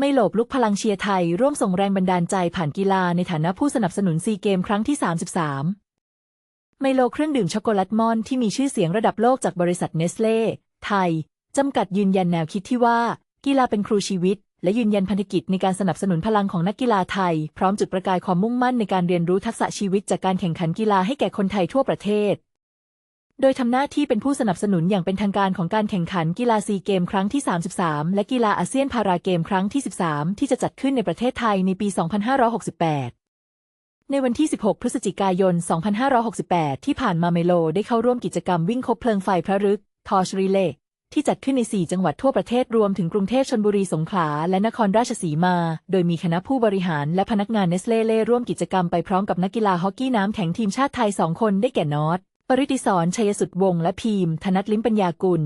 ไม่หลบลุกพลังเชียร์ไทย ร่วมส่งแรงบันดาลใจผ่านกีฬาในฐานะผู้สนับสนุนซีเกมครั้งที่ 33 ไมโลเครื่องดื่มช็อกโกแลตมอนที่มีชื่อเสียงระดับโลกจากบริษัทเนสเล่ไทย จำกัดยืนยันแนวคิดที่ว่า กีฬาเป็นครูชีวิต และยืนยันพันธกิจในการสนับสนุนพลังของนักกีฬาไทย พร้อมจุดประกายความมุ่งมั่นในการเรียนรู้ทักษะชีวิตจากการแข่งขันกีฬาให้แก่คนไทยทั่วประเทศ โดยทำหน้าที่เป็นผู้สนับสนุนอย่างเป็นทางการของการแข่งขันกีฬาซีเกมครั้งที่ 33 และกีฬาอาเซียนพาราเกมครั้งที่ 13 ที่จะจัดขึ้นในประเทศไทยในปี 2568 ในวันที่ 16 พฤศจิกายน 2568 ที่ผ่านมาเมโลได้เข้าร่วมกิจกรรมวิ่งคบเพลิงไฟพระฤกษ์ทอชรีเลที่จัดขึ้นใน 4 จังหวัดทั่วประเทศรวมถึงกรุงเทพชลบุรีสงขลาและนครราชสีมา โดยมีคณะผู้บริหารและพนักงานเนสเล่เล่ร่วมกิจกรรมไปพร้อมกับนักกีฬาฮอกกี้น้ำแข็งทีมชาติไทย 2 คนได้แก่นอต ปริติสรชัยสุดวงและพีมธนัทลิ้มปัญญากุล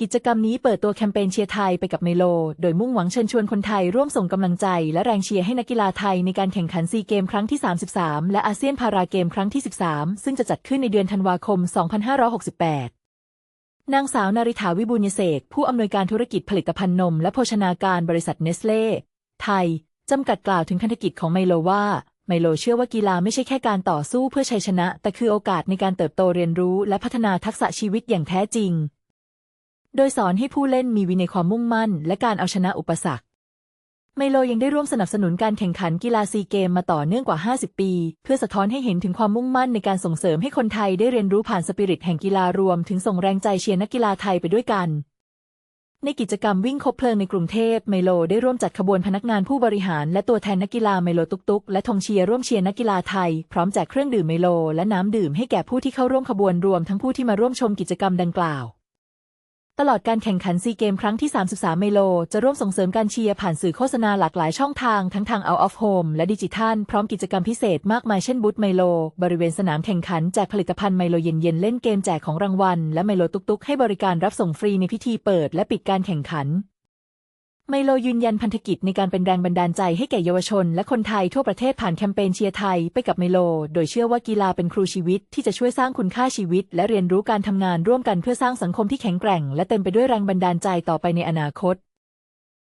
กิจกรรมนี้เปิดตัวแคมเปญเชียร์ไทยไปกับเมโล โดยมุ่งหวังเชิญชวนคนไทยร่วมส่งกำลังใจ และแรงเชียร์ให้นักกีฬาไทยในการแข่งขันซีเกมครั้งที่ 33 และอาเซียนพาราเกมครั้งที่ 13 ซึ่งจะจัดขึ้นในเดือนธันวาคม 2568นางสาวนาริถาวิบูลยเสกผู้อำนวยการธุรกิจผลิตภัณฑ์นม และโภชนาการบริษัทเนสเล่ ไทย จำกัดกล่าวถึงพันธกิจของไมโลว่า ไมโลเชื่อว่ากีฬาไม่ใช่แค่การต่อสู้เพื่อชัยชนะ แต่คือโอกาสในการเติบโตเรียนรู้และพัฒนาทักษะชีวิตอย่างแท้จริง โดยสอนให้ผู้เล่นมีวินัยความมุ่งมั่น และการเอาชนะอุปสรรค ไมโลยังได้ร่วมสนับสนุนการแข่งขันกีฬาซีเกมมาต่อเนื่องกว่า 50 ปี เพื่อสะท้อนให้เห็นถึงความมุ่งมั่นในการส่งเสริมให้คนไทยได้เรียนรู้ผ่านสปิริตแห่งกีฬารวมถึงส่งแรงใจเชียร์นักกีฬาไทยไปด้วยกัน ในกิจกรรมวิ่งคบเพลิงในกรุงเทพไมโลได้ร่วมจัดขบวนพนักงานผู้บริหารและตัวแทนนักกีฬาไมโลตุกตุกและธงเชียร์ร่วมเชียร์นักกีฬาไทย พร้อมแจกเครื่องดื่มไมโลและน้ำดื่มให้แก่ผู้ที่เข้าร่วมขบวนรวมทั้งผู้ที่มาร่วมชมกิจกรรมดังกล่าว ตลอดการแข่งขันซีเกมครั้งที่ 33 เมโล จะร่วมส่งเสริมการเชียร์ผ่านสื่อโฆษณาหลากหลายช่องทางทั้งทาง Out of Home และดิจิทัล พร้อมกิจกรรมพิเศษมากมายเช่นบูธไมโล บริเวณสนามแข่งขันแจกผลิตภัณฑ์ไมโลเย็นๆ เล่นเกมแจกของรางวัล และไมโลตุกๆ ให้บริการรับส่งฟรีในพิธีเปิดและปิดการแข่งขัน ไมโลยืนยันพันธกิจในการเป็นแรงบันดาลใจให้แก่เยาวชน และคนไทยทั่วประเทศผ่านแคมเปญเชียร์ไทยไปกับไมโล โดยเชื่อว่ากีฬาเป็นครูชีวิตที่จะช่วยสร้างคุณค่าชีวิต และเรียนรู้การทำงานร่วมกันเพื่อสร้างสังคมที่แข็งแกร่ง และเต็มไปด้วยแรงบันดาลใจต่อไปในอนาคต